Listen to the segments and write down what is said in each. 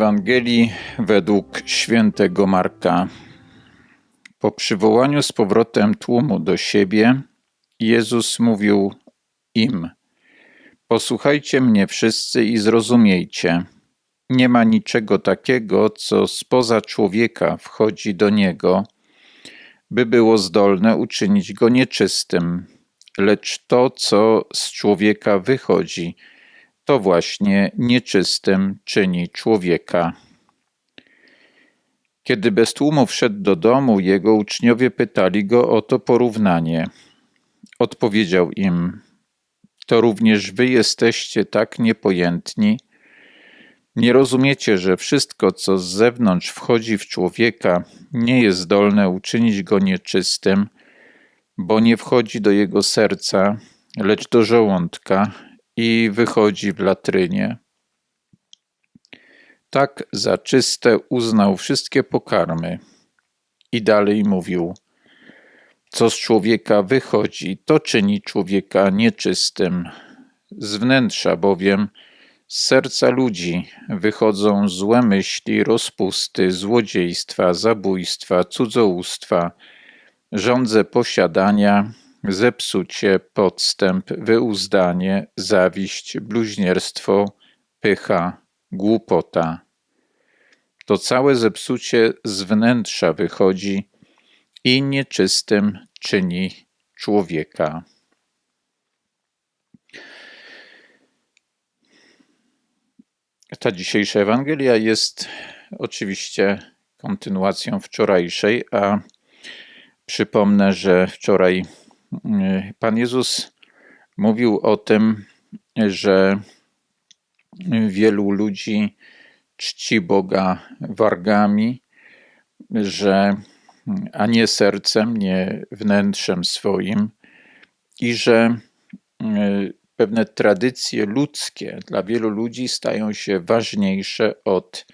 Ewangelii według świętego Marka. Po przywołaniu z powrotem tłumu do siebie, Jezus mówił im: Posłuchajcie mnie wszyscy i zrozumiejcie. Nie ma niczego takiego, co spoza człowieka wchodzi do niego, by było zdolne uczynić go nieczystym, lecz to, co z człowieka wychodzi, to właśnie nieczystym czyni człowieka. Kiedy bez tłumu wszedł do domu, jego uczniowie pytali go o to porównanie. Odpowiedział im: To również wy jesteście tak niepojętni. Nie rozumiecie, że wszystko, co z zewnątrz wchodzi w człowieka, nie jest zdolne uczynić go nieczystym, bo nie wchodzi do jego serca, lecz do żołądka i wychodzi w latrynie. Tak za czyste uznał wszystkie pokarmy i dalej mówił: Co z człowieka wychodzi, to czyni człowieka nieczystym. Z wnętrza bowiem, z serca ludzi wychodzą złe myśli, rozpusty, złodziejstwa, zabójstwa, cudzołóstwa, żądze posiadania, zepsucie, podstęp, wyuzdanie, zawiść, bluźnierstwo, pycha, głupota. To całe zepsucie z wnętrza wychodzi i nieczystym czyni człowieka. Ta dzisiejsza Ewangelia jest oczywiście kontynuacją wczorajszej, a przypomnę, że wczoraj Pan Jezus mówił o tym, że wielu ludzi czci Boga wargami, że a nie sercem, nie wnętrzem swoim i że pewne tradycje ludzkie dla wielu ludzi stają się ważniejsze od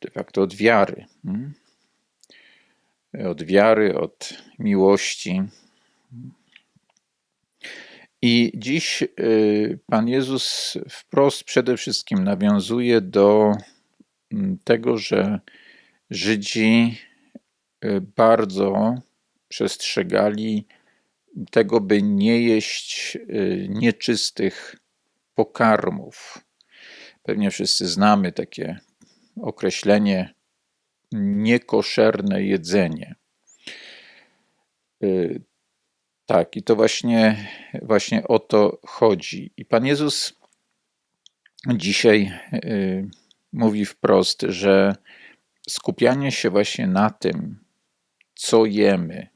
de facto od wiary. Hmm? Od wiary, od miłości, i dziś y, Pan Jezus wprost przede wszystkim nawiązuje do mm, tego, że Żydzi y, bardzo przestrzegali tego, by nie jeść y, nieczystych pokarmów. Pewnie wszyscy znamy takie określenie niekoszerne jedzenie. Tak, i to właśnie, właśnie o to chodzi. I Pan Jezus dzisiaj y, mówi wprost, że skupianie się właśnie na tym, co jemy,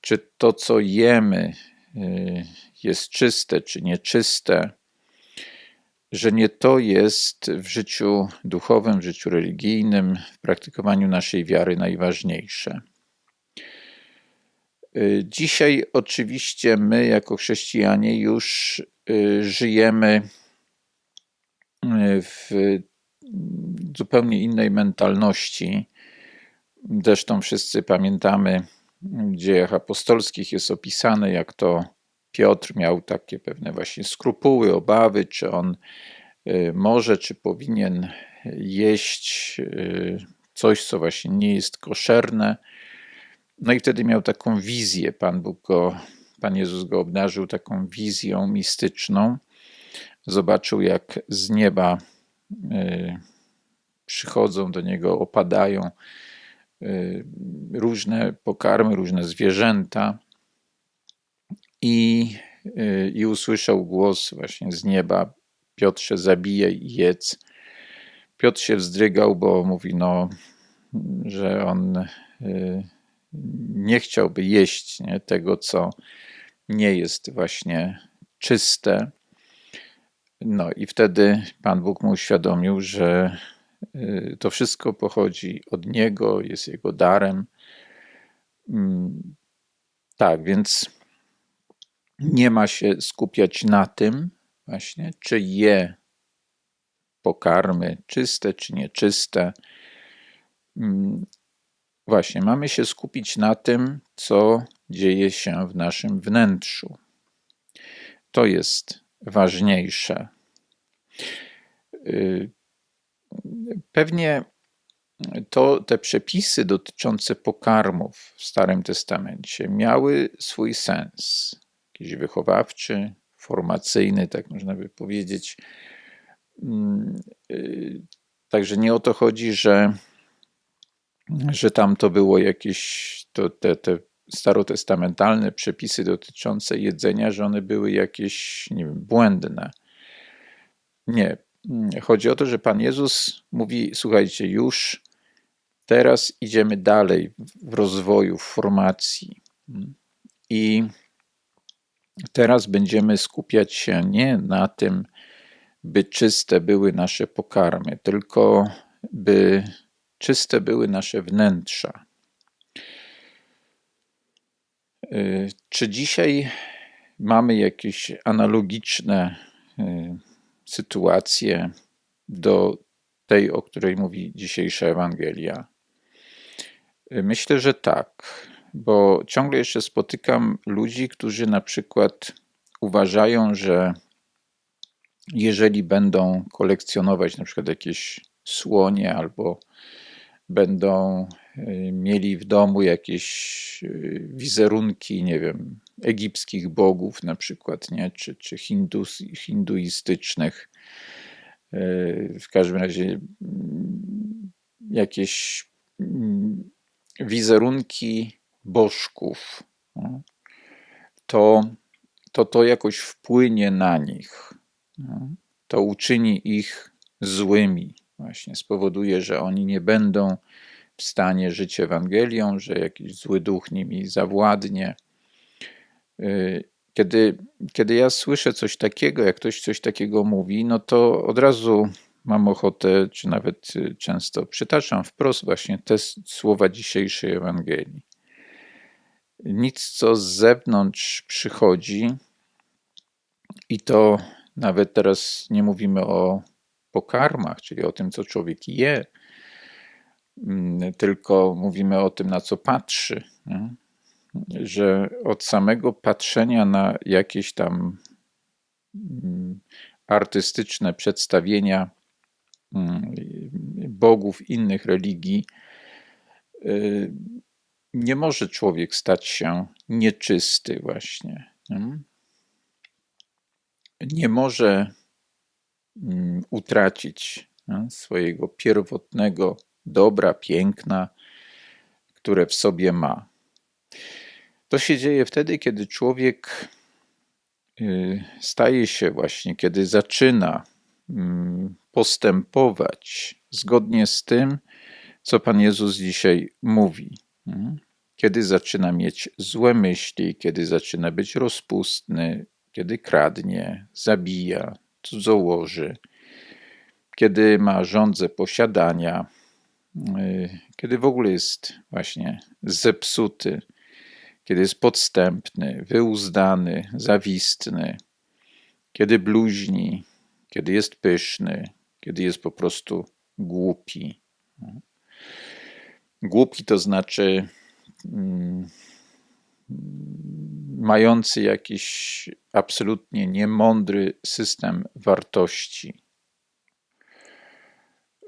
czy to, co jemy, y, jest czyste, czy nieczyste, że nie to jest w życiu duchowym, w życiu religijnym, w praktykowaniu naszej wiary najważniejsze. Y, dzisiaj oczywiście my, jako chrześcijanie, już y, żyjemy y, w zupełnie innej mentalności. Zresztą wszyscy pamiętamy, w dziejach apostolskich jest opisane, jak to Piotr miał takie pewne właśnie skrupuły, obawy, czy on może, czy powinien jeść coś, co właśnie nie jest koszerne. No i wtedy miał taką wizję, Pan Bóg go, Pan Jezus go obdarzył taką wizją mistyczną. Zobaczył, jak z nieba y, przychodzą do niego, opadają y, różne pokarmy, różne zwierzęta i, y, i usłyszał głos właśnie z nieba: Piotrze, zabijaj i jedz. Piotr się wzdrygał, bo mówi, no, że on nie chciałby jeść nie, tego, co nie jest właśnie czyste. No i wtedy Pan Bóg mu uświadomił, że y, to wszystko pochodzi od Niego, jest Jego darem. Mm, tak, więc nie ma się skupiać na tym, właśnie, czy je pokarmy czyste, czy nieczyste. Właśnie, mamy się skupić na tym, co dzieje się w naszym wnętrzu. To jest ważniejsze. Y, pewnie to te przepisy dotyczące pokarmów w Starym Testamencie miały swój sens, jakiś wychowawczy, formacyjny, tak można by powiedzieć. Mm, y, także nie o to chodzi, że, że tam to było jakieś to, te, te starotestamentalne przepisy dotyczące jedzenia, że one były jakieś nie wiem, błędne. Nie. Chodzi o to, że Pan Jezus mówi: Słuchajcie, już teraz idziemy dalej w rozwoju, w formacji. I teraz będziemy skupiać się nie na tym, by czyste były nasze pokarmy, tylko by czyste były nasze wnętrza. Y, czy dzisiaj mamy jakieś analogiczne y, sytuacje do tej, o której mówi dzisiejsza Ewangelia? Y, myślę, że tak, bo ciągle jeszcze spotykam ludzi, którzy na przykład uważają, że jeżeli będą kolekcjonować na przykład jakieś słonie albo będą y, mieli w domu jakieś y, wizerunki, nie wiem, egipskich bogów na przykład, nie? czy, czy hindus, hinduistycznych. Y, w każdym razie mm, jakieś mm, wizerunki bożków, no, to, to to jakoś wpłynie na nich. No. To uczyni ich złymi właśnie spowoduje, że oni nie będą w stanie żyć Ewangelią, że jakiś zły duch nimi zawładnie. Y, kiedy, kiedy ja słyszę coś takiego, jak ktoś coś takiego mówi, no to od razu mam ochotę, czy nawet y, często przytaczam wprost właśnie te słowa dzisiejszej Ewangelii. Nic, co z zewnątrz przychodzi, i to nawet teraz nie mówimy o pokarmach, czyli o tym, co człowiek je, mm, tylko mówimy o tym, na co patrzy. Że od samego patrzenia na jakieś tam mm, artystyczne przedstawienia mm, bogów innych religii, y, nie może człowiek stać się nieczysty, właśnie. Nie, może utracić swojego pierwotnego dobra, piękna, które w sobie ma. To się dzieje wtedy, kiedy człowiek y, staje się właśnie, kiedy zaczyna mm, postępować zgodnie z tym, co Pan Jezus dzisiaj mówi. Kiedy zaczyna mieć złe myśli, kiedy zaczyna być rozpustny, kiedy kradnie, zabija, cudzołoży, kiedy ma żądzę posiadania, y, kiedy w ogóle jest właśnie zepsuty, kiedy jest podstępny, wyuzdany, zawistny, kiedy bluźni, kiedy jest pyszny, kiedy jest po prostu głupi. Głupi to znaczy mm, mający jakiś absolutnie niemądry system wartości,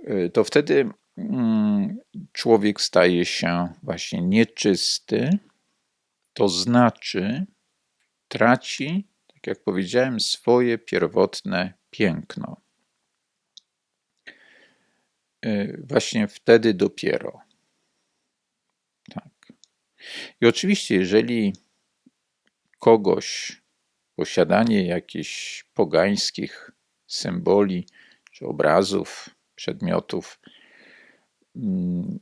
y, to wtedy mm, człowiek staje się właśnie nieczysty, to znaczy traci, tak jak powiedziałem, swoje pierwotne piękno. Y, właśnie wtedy dopiero. Tak. I oczywiście, jeżeli kogoś posiadanie jakichś pogańskich symboli czy obrazów, przedmiotów mm,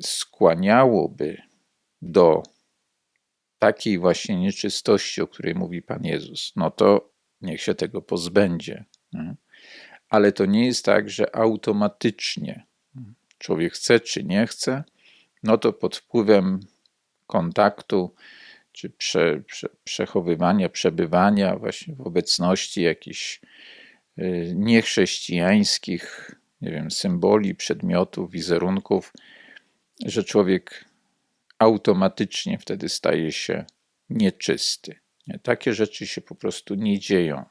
skłaniałoby do takiej właśnie nieczystości, o której mówi Pan Jezus, no to niech się tego pozbędzie. Ale to nie jest tak, że automatycznie człowiek chce czy nie chce, no to pod wpływem kontaktu czy prze, prze, przechowywania, przebywania właśnie w obecności jakichś y, niechrześcijańskich, nie wiem, symboli, przedmiotów, wizerunków, że człowiek automatycznie wtedy staje się nieczysty. Takie rzeczy się po prostu nie dzieją.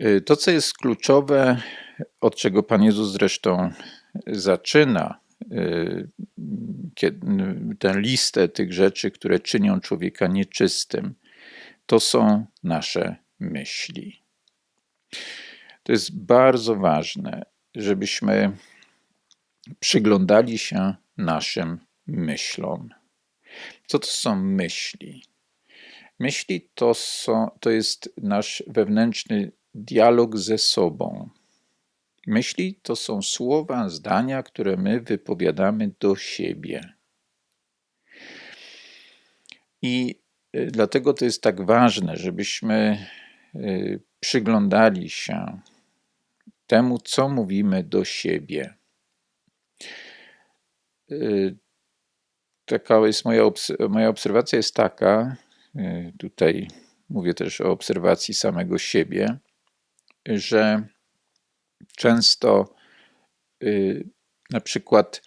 Y, To, co jest kluczowe, od czego Pan Jezus zresztą zaczyna tę listę tych rzeczy, które czynią człowieka nieczystym, to są nasze myśli. To jest bardzo ważne, żebyśmy przyglądali się naszym myślom. Co to są myśli? Myśli to, są, to jest nasz wewnętrzny dialog ze sobą. Myśli to są słowa, zdania, które my wypowiadamy do siebie. I y, dlatego to jest tak ważne, żebyśmy y, przyglądali się temu, co mówimy do siebie. Y, Taka jest moja, moja obserwacja jest taka, tutaj mówię też o obserwacji samego siebie, że często y, na przykład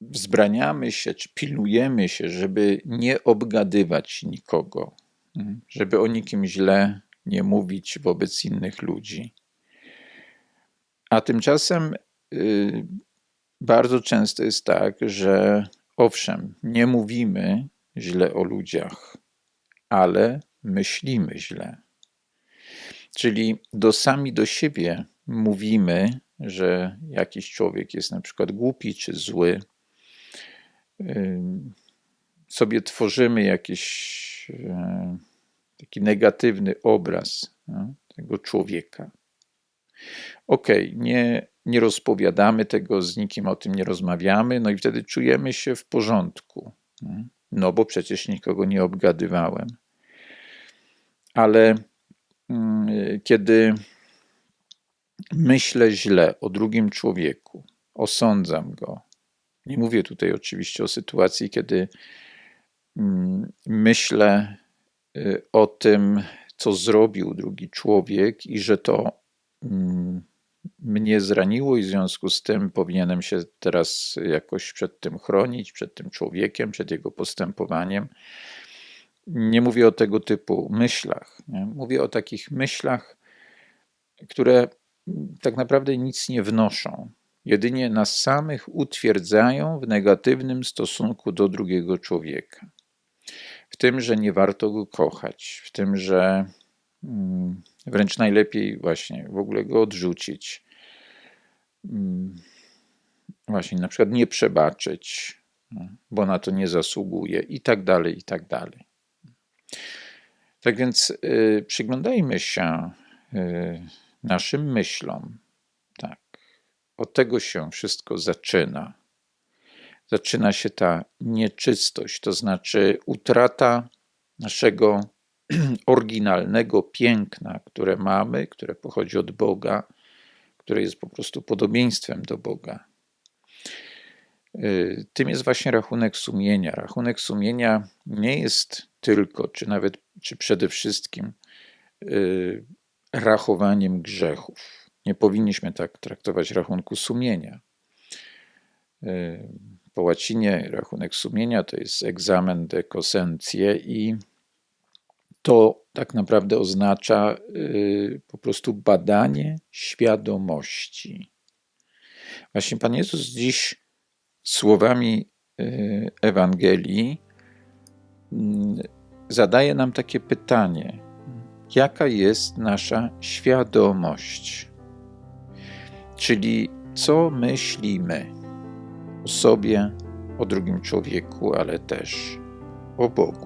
wzbraniamy się, czy pilnujemy się, żeby nie obgadywać nikogo, mm, żeby o nikim źle nie mówić wobec innych ludzi. A tymczasem y, bardzo często jest tak, że owszem, nie mówimy źle o ludziach, ale myślimy źle. Czyli do sami do siebie mówimy, że jakiś człowiek jest na przykład głupi czy zły. Sobie tworzymy jakiś e, taki negatywny obraz no, tego człowieka. Okej, nie, nie rozpowiadamy tego, z nikim o tym nie rozmawiamy, no i wtedy czujemy się w porządku. No bo przecież nikogo nie obgadywałem. Ale kiedy myślę źle o drugim człowieku, osądzam go. Nie mówię tutaj oczywiście o sytuacji, kiedy mm, myślę y, o tym, co zrobił drugi człowiek i że to mm, mnie zraniło i w związku z tym powinienem się teraz jakoś przed tym chronić, przed tym człowiekiem, przed jego postępowaniem. Nie mówię o tego typu myślach. Nie? Mówię o takich myślach, które tak naprawdę nic nie wnoszą. Jedynie nas samych utwierdzają w negatywnym stosunku do drugiego człowieka. W tym, że nie warto go kochać, w tym, że mm, wręcz najlepiej właśnie w ogóle go odrzucić. Mm, Właśnie, na przykład nie przebaczyć, bo na to nie zasługuje, i tak dalej, i tak dalej. Tak więc y, przyglądajmy się y, naszym myślom. Tak. Od tego się wszystko zaczyna. Zaczyna się ta nieczystość, to znaczy utrata naszego oryginalnego piękna, które mamy, które pochodzi od Boga, które jest po prostu podobieństwem do Boga. Y, Tym jest właśnie rachunek sumienia. Rachunek sumienia nie jest tylko, czy nawet, czy przede wszystkim y, rachowaniem grzechów. Nie powinniśmy tak traktować rachunku sumienia. Y, Po łacinie rachunek sumienia to jest egzamen de coscientie i to tak naprawdę oznacza po prostu badanie świadomości. Właśnie Pan Jezus dziś słowami y, Ewangelii mm, zadaje nam takie pytanie: jaka jest nasza świadomość? Czyli co myślimy o sobie, o drugim człowieku, ale też o Bogu.